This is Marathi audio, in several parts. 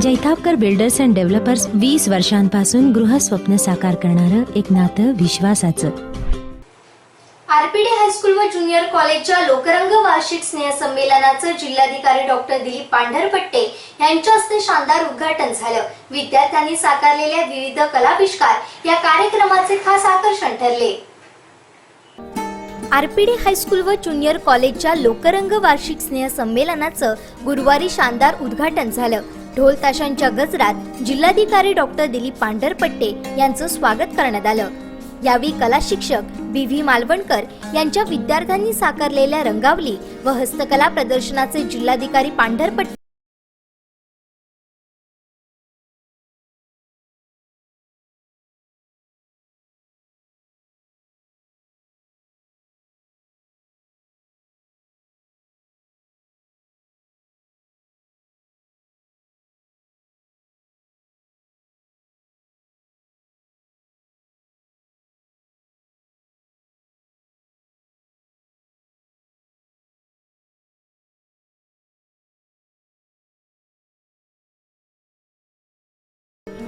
जैतापकर बिल्डर्स अँड डेव्हलपर्स वीस वर्षांपासून गृहस्वप्न साकार करणारं एक नातं विश्वासाचं. आरपीडी हायस्कूल व ज्युनियर कॉलेजच्या लोकरंग वार्षिक स्नेहसंमेलनाचं जिल्हाधिकारी डॉक्टर दिलीप पांढरपट्टे यांच्या हस्ते शानदार उद्घाटन झालं. विद्यार्थ्यांनी साकारलेल्या विविध कलाविष्कार या कार्यक्रमाचे खास आकर्षण ठरले. आरपीडी हायस्कूल व ज्युनियर कॉलेजच्या लोकरंग वार्षिक स्नेह संमेलनाचं गुरुवारी शानदार उद्घाटन झालं. ढोल ताशांच्या गजरात जिल्हाधिकारी डॉक्टर दिलीप पांढरपट्टे यांचं स्वागत करण्यात आलं. यावेळी कला शिक्षक बी व्ही मालवणकर यांच्या विद्यार्थ्यांनी साकारलेल्या रंगावली व हस्तकला प्रदर्शनाचे जिल्हाधिकारी पांढरपट्टे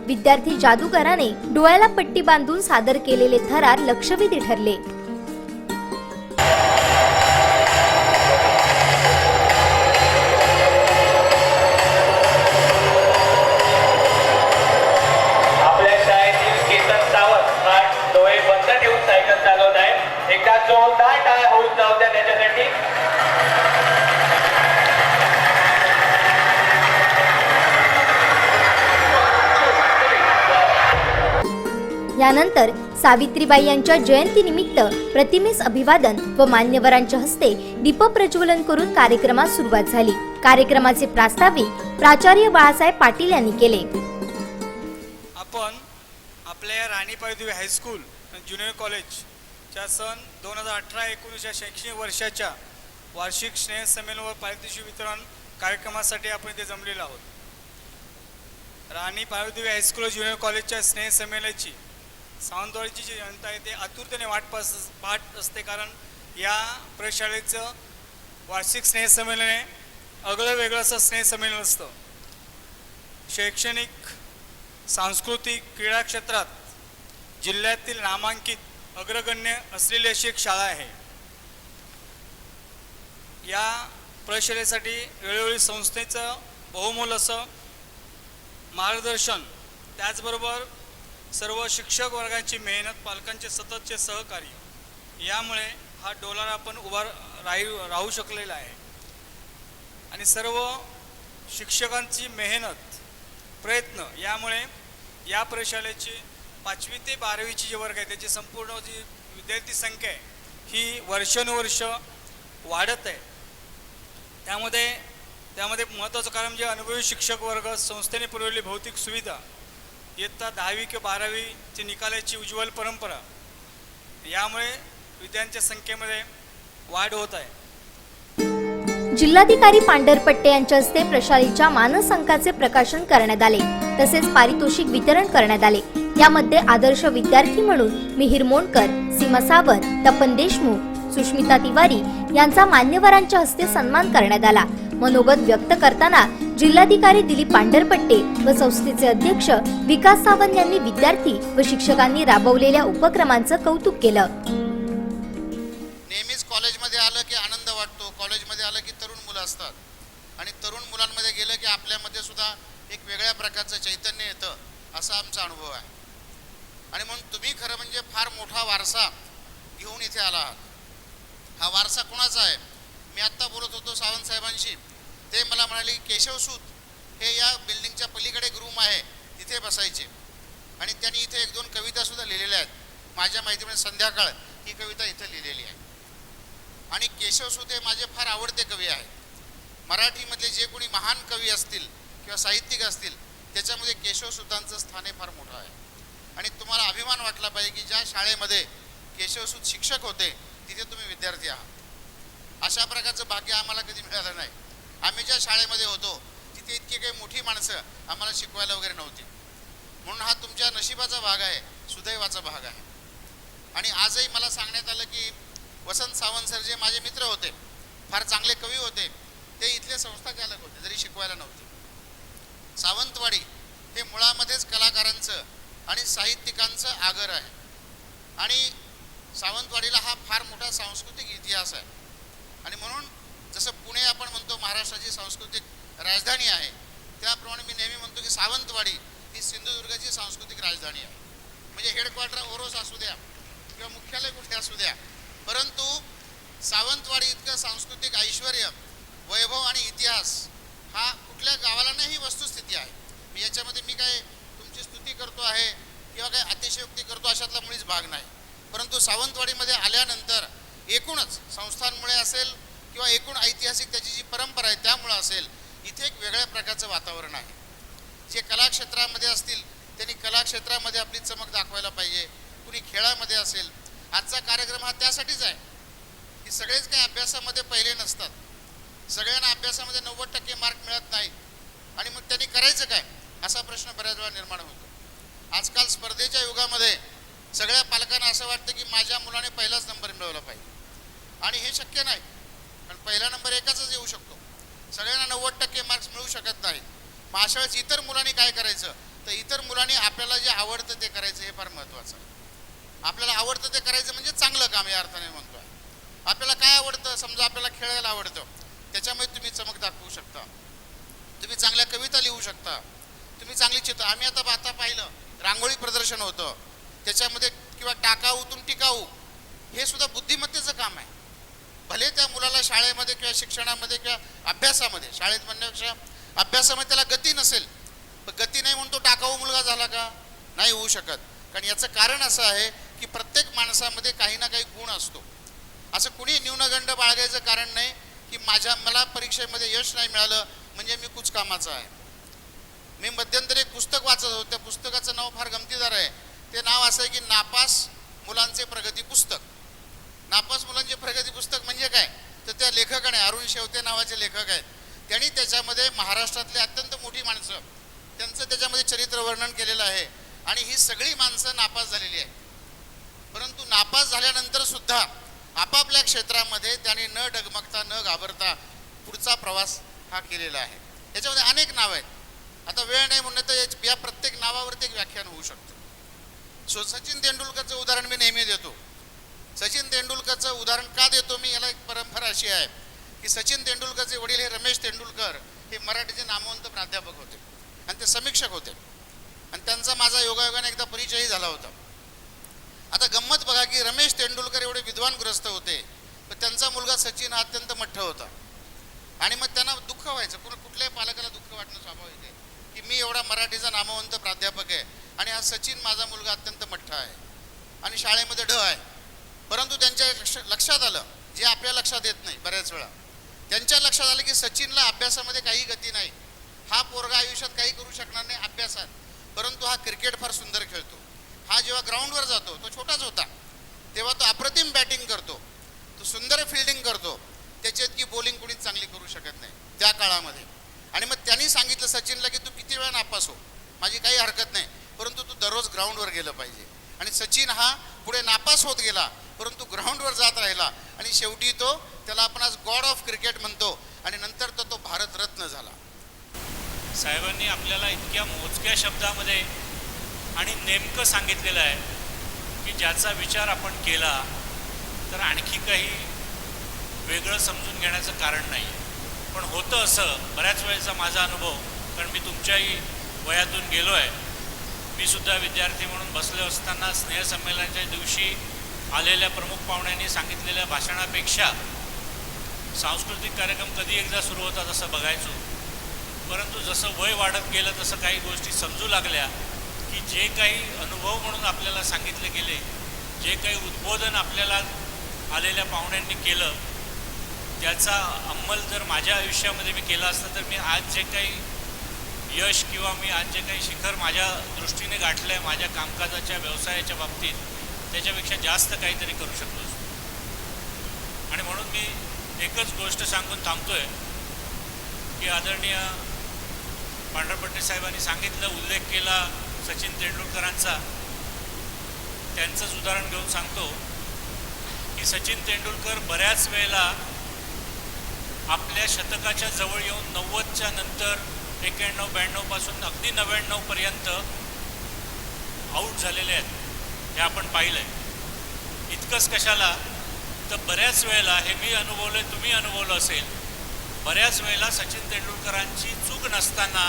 विद्यार्थी जादूगराने डोळ्याला पट्टी बांधून सादर केलेले थरार लक्षवेधी ठरले. त्यानंतर सावित्रीबाई यांच्या जयंतीनिमित्त प्रतिमेस अभिवादन व मान्यवरांच्या हस्ते दीप प्रज्वलन करून कार्यक्रमास सुरुवात झाली. कार्यक्रमाचे प्रास्ताविक प्राचार्य बाळासाहेब पाटील यांनी केले. आपण आपल्या राणी पायदेवी हायस्कूल ज्युनियर कॉलेजच्या सन दोन हजार अठरा एकोणीसच्या शैक्षणिक वर्षाच्या वार्षिक स्नेहसंमेलन व पारितोषिक वितरण कार्यक्रमासाठी आपण इथे जमलेलो आहोत. राणी पायदेवी हायस्कूल ज्युनियर कॉलेजच्या स्नेहसंमेलनाची सावंतवाडीची जी जनता आहे ते आतुरतेने वाट पास पाहत असते कारण या प्रशाळेचं वार्षिक स्नेहसंमेलन हे अगळं वेगळं असं स्नेहसंमेलन असतं. शैक्षणिक सांस्कृतिक क्रीडा क्षेत्रात जिल्ह्यातील नामांकित अग्रगण्य असलेली अशी एक शाळा आहे. या प्रशालेसाठी वेळोवेळी संस्थेचं बहुमोल असं मार्गदर्शन त्याचबरोबर सर्व शिक्षक वर्गाची मेहनत पालकांचे सततचे सहकार्य यामुळे हा डोलार आपण उभा राही राहू शकलेला आहे. आणि सर्व शिक्षकांची मेहनत प्रयत्न यामुळे या प्रशालेची पाचवी ते बारावीची जी वर्ग आहे त्याची संपूर्ण जी विद्यार्थी संख्या आहे ही वर्षानुवर्ष वाढत आहे. त्यामध्ये त्यामध्ये महत्त्वाचं कारण म्हणजे अनुभवी शिक्षक वर्ग संस्थेने पुरवलेली भौतिक सुविधा इयत्ता दहावी किंवा बारावीची निकालाची उज्ज्वल परंपरा. यामुळे विद्यार्थ्यांच्या संख्येमध्ये वाढ होत आहे. जिल्हाधिकारी पांढरपट्टे यांच्या हस्ते प्रशालेच्या मानसंकाचे प्रकाशन करण्यात आले तसेच पारितोषिक वितरण करण्यात आले. यामध्ये आदर्श विद्यार्थी म्हणून मिहिर मोंडकर सीमा सावर तपन देशमुख सुष्मिता तिवारी यांचा मान्यवरांच्या हस्ते सन्मान करण्यात आला. मनोगत व्यक्त करताना जिल्हाधिकारी दिलीप पांढरपट्टे व संस्थेचे अध्यक्ष विकास सावंत यांनी विद्यार्थी व शिक्षकांनी राबवलेल्या उपक्रमांचं कौतुक केलं नेहमीच कॉलेजमध्ये आलं की आनंद वाटतो कॉलेजमध्ये आलं की तरुण मुलं असतात आणि तरुण मुलांमध्ये गेलं की आपल्यामध्ये सुद्धा एक वेगळ्या प्रकारचं चैतन्य येतं असा आमचा अनुभव आहे आणि म्हणून तुम्ही खरं म्हणजे फार मोठा वारसा घेऊन इथे आला आहात हा वारसा कोणाचा आहे मी आत्ता बोलत होतो सावंत साहेबांशी ते मला म्हणाले केशवसूत हे या बिल्डिंगच्या पलीकडे एक रूम आहे तिथे बसायचे. आणि त्यांनी इथे एक दोन कवितासुद्धा लिहिलेल्या आहेत. माझ्या माहितीमध्ये संध्याकाळ ही कविता इथं लिहिलेली आहे. आणि केशवसूत हे माझे फार आवडते कवी आहेत. मराठीमधले जे कोणी महान कवी असतील किंवा साहित्यिक असतील त्याच्यामध्ये केशवसुतांचं स्थान हे फार मोठं आहे. आणि तुम्हाला अभिमान वाटला पाहिजे की ज्या शाळेमध्ये केशवसूत शिक्षक होते तिथे तुम्ही विद्यार्थी आहात. अशा प्रकारचं भाग्य आम्हाला कधी मिळालं नाही. आम्ही ज्या शाळेमध्ये होतो तिथे इतकी काही मोठी माणसं आम्हाला शिकवायला वगैरे नव्हती. म्हणून हा तुमच्या नशिबाचा भाग आहे सुदैवाचा भाग आहे. आणि आजही मला सांगण्यात आलं की वसंत सावंत सर जे माझे मित्र होते फार चांगले कवी होते ते इथले संस्थाचालक होते जरी शिकवायला नव्हते. सावंतवाडी मुळामध्येच कलाकारांचं आणि साहित्यिकांचं आगर आहे. आणि सावंतवाडीला हा फार मोठा सांस्कृतिक इतिहास आहे. जसं पुणे आपण म्हणतो महाराष्ट्राची सांस्कृतिक राजधानी आहे त्याप्रमाणे मी नेहमी म्हणतो की सावंतवाडी ही सिंधुदुर्गाची सांस्कृतिक राजधानी आहे. म्हणजे हेडक्वार्टर ओरोस असू द्या किंवा मुख्यालय कुठे असू द्या. परंतु सावंतवाडी इतकं सांस्कृतिक ऐश्वर वैभव आणि इतिहास हा कुठल्या गावाला नाही ही वस्तुस्थिती आहे. मी याच्यामध्ये मी काय तुमची स्तुती करतो आहे किंवा काय अतिशयोक्ती करतो अशातला मुळीच भाग नाही. परंतु सावंतवाडीमध्ये आल्यानंतर एकूणच संस्थांमुळे असेल किंवा एकूण ऐतिहासिक त्याची जी परंपरा आहे त्यामुळं असेल इथे एक वेगळ्या प्रकारचं वातावरण आहे. जे कलाक्षेत्रामध्ये असतील त्यांनी कलाक्षेत्रामध्ये आपली चमक दाखवायला पाहिजे. कुणी खेळामध्ये असेल आजचा कार्यक्रम हा त्यासाठीच आहे. की सगळेच काही अभ्यासामध्ये पहिले नसतात. सगळ्यांना अभ्यासामध्ये नव्वद टक्के मार्क मिळत नाही आणि मग त्यांनी करायचं काय? असा प्रश्न बऱ्याच वेळा निर्माण होतो. आजकाल स्पर्धेच्या युगामध्ये सगळ्या पालकांना असं वाटतं की माझ्या मुलाने पहिलाच नंबर मिळवला पाहिजे. आणि हे शक्य नाही. कारण पहिला नंबर एकाचाच येऊ शकतो. सगळ्यांना नव्वद टक्के मार्क्स मिळू शकत नाहीत. मग अशा वेळेस इतर मुलांनी काय करायचं? तर इतर मुलांनी आपल्याला जे आवडतं ते करायचं हे फार महत्त्वाचं. आहे आपल्याला आवडतं ते करायचं म्हणजे चांगलं काम या अर्थाने म्हणतोय आपल्याला काय आवडतं? समजा आपल्याला खेळायला आवडतं. त्याच्यामध्ये तुम्ही चमक दाखवू शकता. तुम्ही चांगल्या कविता लिहू शकता. तुम्ही चांगली चित्र आम्ही आता आता पाहिलं रांगोळी प्रदर्शन होतं. त्याच्यामध्ये किंवा टाकाऊतून टिकाऊ हे सुद्धा बुद्धिमत्तेचं काम आहे. भले त्या मुलाला शाळेमध्ये किंवा शिक्षणामध्ये किंवा अभ्यासामध्ये शाळेत म्हणण्यापेक्षा अभ्यासामध्ये त्याला गती नसेल पण गती नाही म्हणून तो टाकाऊ मुलगा झाला का? नाही होऊ शकत. कारण याचं कारण असं आहे की प्रत्येक माणसामध्ये काही ना काही गुण असतो. असं कुणी न्यूनगंड बाळगायचं कारण नाही की माझ्या मला परीक्षेमध्ये यश नाही मिळालं म्हणजे मी कुछ कामाचा आहे. मी मध्यंतरी एक पुस्तक वाचत होतो. त्या पुस्तकाचं नाव फार गमतीदार आहे. ते नाव असं आहे की नापास मुलांचे प्रगती पुस्तक. नापास मुलांचे प्रगती पुस्तक म्हणजे काय? तर त्या लेखकाने अरुण शेवते नावाचे लेखक आहेत. त्यांनी त्याच्यामध्ये महाराष्ट्रातली अत्यंत मोठी माणसं त्यांचं त्याच्यामध्ये चरित्र वर्णन केलेलं आहे. आणि ही सगळी माणसं नापास झालेली आहेत. परंतु नापास झाल्यानंतर सुद्धा आपापल्या क्षेत्रामध्ये त्यांनी न डगमगता न घाबरता पुढचा प्रवास हा केलेला आहे. याच्यामध्ये अनेक नावं आहेत. आता वेळ नाही म्हणणं तर याच- या प्रत्येक नावावरती एक व्याख्यान होऊ शकतं. सो सचिन तेंडुलकरचं उदाहरण मी नेहमी देतो. सचिन तेंडुलकरचं उदाहरण का देतो मी? याला एक परंपरा अशी आहे की सचिन तेंडुलकरचे वडील हे रमेश तेंडुलकर हे मराठीचे नामवंत प्राध्यापक होते आणि ते समीक्षक होते. आणि त्यांचा माझा योगायोगाने एकदा परिचयही झाला होता. आता गंमत बघा की रमेश तेंडुलकर एवढे विद्वानग्रस्त होते पण त्यांचा मुलगा सचिन हा अत्यंत मठ्ठ होता. आणि मग त्यांना दुःख व्हायचं. पूर्ण कुठल्याही पालकाला दुःख वाटणं स्वाभाविक आहे की मी एवढा मराठीचा नामवंत प्राध्यापक आहे आणि हा सचिन माझा मुलगा अत्यंत मठ्ठा आहे. आणि शाळेमध्ये ढ आहे. परंतु त्यांच्या लक्ष लक्षात आलं जे आपल्या लक्षात येत नाही बऱ्याच वेळा. त्यांच्या लक्षात आलं की सचिनला अभ्यासामध्ये काही गती नाही. हा पोरगा आयुष्यात काही करू शकणार नाही अभ्यासात. परंतु हा क्रिकेट फार सुंदर खेळतो. हा जेव्हा ग्राउंडवर जातो तो छोटाच होता. तेव्हा तो अप्रतिम बॅटिंग करतो. तो सुंदर फिल्डिंग करतो. त्याच्यात की बॉलिंग कुणीच चांगली करू शकत नाही त्या काळामध्ये. आणि मग त्यांनी सांगितलं सचिनला की तू किती वेळा नापास हो. माझी काही हरकत नाही. परंतु तू दररोज ग्राउंडवर गेलं पाहिजे. आणि सचिन हा पुढे नापास होत गेला. परंतु ग्राउंडवर जात राहिला आणि शेवटी तो त्याला आपण आज गॉड ऑफ क्रिकेट म्हणतो आणि नंतर तर तो भारतरत्न झाला. साहेबांनी आपल्याला इतक्या मोजक्या शब्दामध्ये आणि नेमकं सांगितलेलं आहे की ज्याचा विचार आपण केला तर आणखी काही वेगळं समजून घेण्याचं कारण नाही. पण होतं असं बऱ्याच वेळेचा माझा अनुभव कारण मी तुमच्याही वयातून गेलो आहे मी सुद्धा विद्यार्थी म्हणून बसलो असताना स्नेहसंमेलनाच्या दिवशी आलेल्या प्रमुख पाहुण्यांनी सांगितलेल्या भाषणापेक्षा सांस्कृतिक कार्यक्रम कधी एकदा सुरू होता तसं बघायचो. परंतु जसं वय वाढत गेलं तसं काही गोष्टी समजू लागल्या की जे काही अनुभव म्हणून आपल्याला सांगितले गेले जे काही उद्बोधन आपल्याला आलेल्या पाहुण्यांनी केलं त्याचा अंमल जर माझ्या आयुष्यामध्ये मी केला असता तर मी आज जे काही यश किंवा मी आज जे काही शिखर माझ्या दृष्टीने गाठलं आहे माझ्या कामकाजाच्या व्यवसायाच्या बाबतीत त्याच्यापेक्षा जास्त काहीतरी करू शकलो असतो. आणि म्हणून मी एकच गोष्ट सांगून थांबतोय की आदरणीय पांढरपट्टे साहेबांनी सांगितलं उल्लेख केला सचिन तेंडुलकरांचा. त्यांचंच उदाहरण घेऊन सांगतो की सचिन तेंडुलकर बऱ्याच वेळेला आपल्या शतकाच्या जवळ येऊन नव्वदच्या नंतर एक्क्याण्णव ब्याण्णवपासून अगदी नव्याण्णवपर्यंत आऊट झालेले आहेत. हे आपण पाहिलं आहे इतकंच कशाला? तर बऱ्याच वेळेला हे मी अनुभवलं तुम्ही अनुभवलं असेल. बऱ्याच वेळेला सचिन तेंडुलकरांची चूक नसताना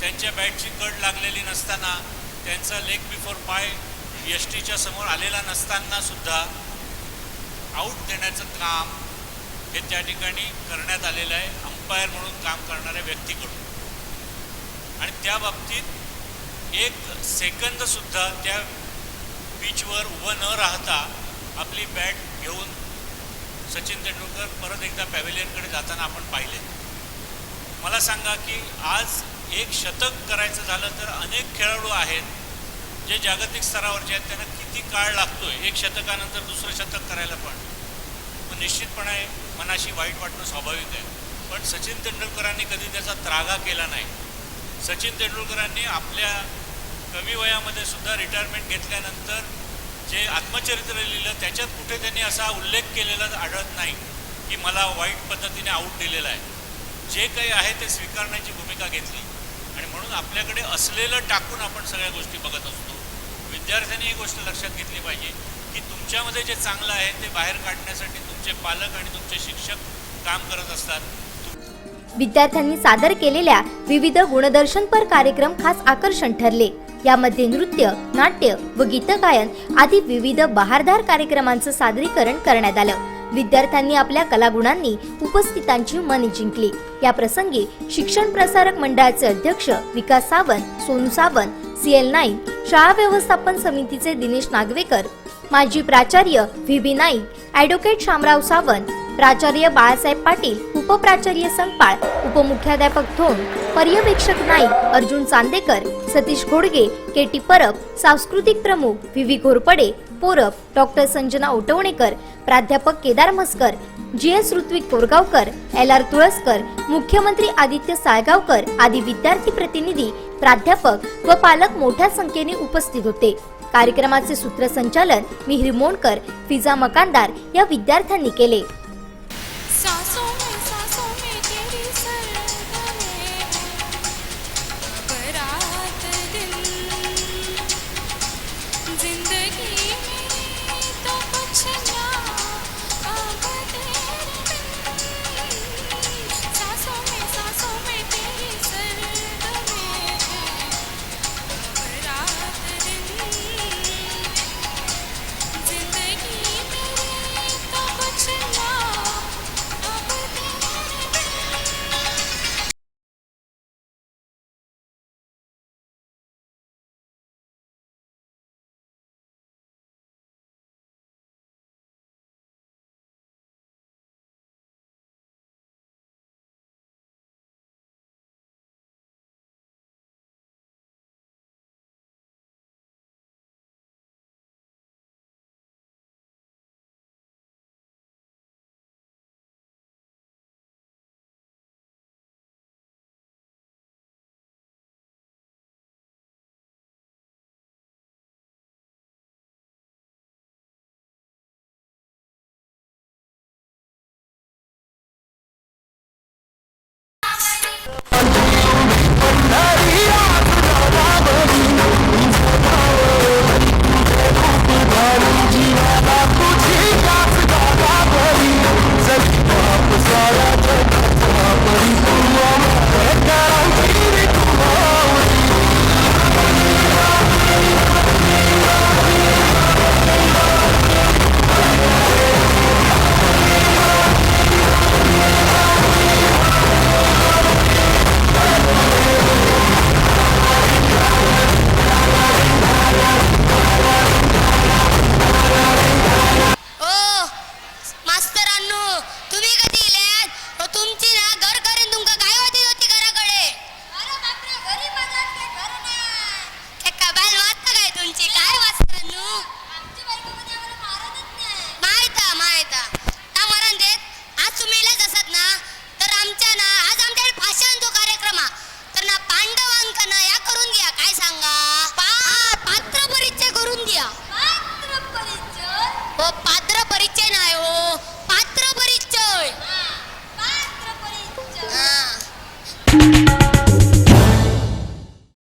त्यांच्या बॅटची कड लागलेली नसताना त्यांचा लेग बिफोर पाय यश टीच्या समोर आलेला नसताना सुद्धा आऊट देण्याचं काम हे त्या ठिकाणी करण्यात आलेलं आहे अंपायर म्हणून काम करणाऱ्या व्यक्तीकडून. आणि त्या बाबतीत एक सेकंदसुद्धा त्या पिचवर उभं न राहता आपली बॅट घेऊन सचिन तेंडुलकर परत एकदा पॅव्हिलियनकडे जाताना आपण पाहिले. मला सांगा की आज एक शतक करायचं झालं तर अनेक खेळाडू आहेत जे जागतिक स्तरावरचे आहेत त्यांना किती काळ लागतोय एक शतकानंतर दुसरं शतक करायला पण. मग निश्चितपणे मनाशी वाईट वाटणं स्वाभाविक आहे. पण सचिन तेंडुलकरांनी कधी त्याचा त्रागा केला नाही. सचिन तेंडुलकरांनी आपल्या कमी वयामध्ये सुद्धा रिटायरमेंट घेतल्यानंतर जे आत्मचरित्र लिहिलं त्याच्यात कुठे त्यांनी असा उल्लेख केलेला आढळत नाही की मला वाईट पद्धतीने आऊट दिलेला आहे. जे काही आहे ते स्वीकारण्याची भूमिका घेतली. आणि म्हणून आपल्याकडे असलेलं टाकून आपण सगळ्या गोष्टी बघत असतो. विद्यार्थ्यांनी ही गोष्ट लक्षात घेतली पाहिजे की तुमच्यामध्ये जे चांगलं आहे ते बाहेर काढण्यासाठी तुमचे पालक आणि तुमचे शिक्षक काम करत असतात. विद्यार्थ्यांनी सादर केलेल्या विविध गुणदर्शनपर कार्यक्रम खास आकर्षण ठरले. यामध्ये नृत्य नाट्य व गीतगायन आदी विविध बहारदार कार्यक्रमांचं सादरीकरण करण्यात आलं. विद्यार्थ्यांनी आपल्या कलागुणांनी उपस्थितांची मने जिंकली. या प्रसंगी शिक्षण प्रसारक मंडळाचे अध्यक्ष विकास सावंत सोनू सावंत सी एल नाईक शाळा व्यवस्थापन समितीचे दिनेश नागवेकर माजी प्राचार्य V B Naik advocate Shamrao Sawant प्राचार्य बाळासाहेब पाटील उपप्राचार्य संपाळ उपमुख्याध्यापक थोंड पर्यवेक्षक नाईक अर्जुन चांदेकर सतीश घोडगे के टी परब सांस्कृतिक प्रमुख V V Ghorpade Porab doctor Sanjana Otavanekar प्राध्यापक Kedar Maskar G S Rutvik Korgaonkar L R Tulaskar मुख्यमंत्री आदित्य साळगावकर आदी विद्यार्थी प्रतिनिधी प्राध्यापक व पालक मोठ्या संख्येने उपस्थित होते. कार्यक्रमाचे सूत्रसंचालन मिहिर मोणकर फिजा मकानदार या विद्यार्थ्यांनी केले.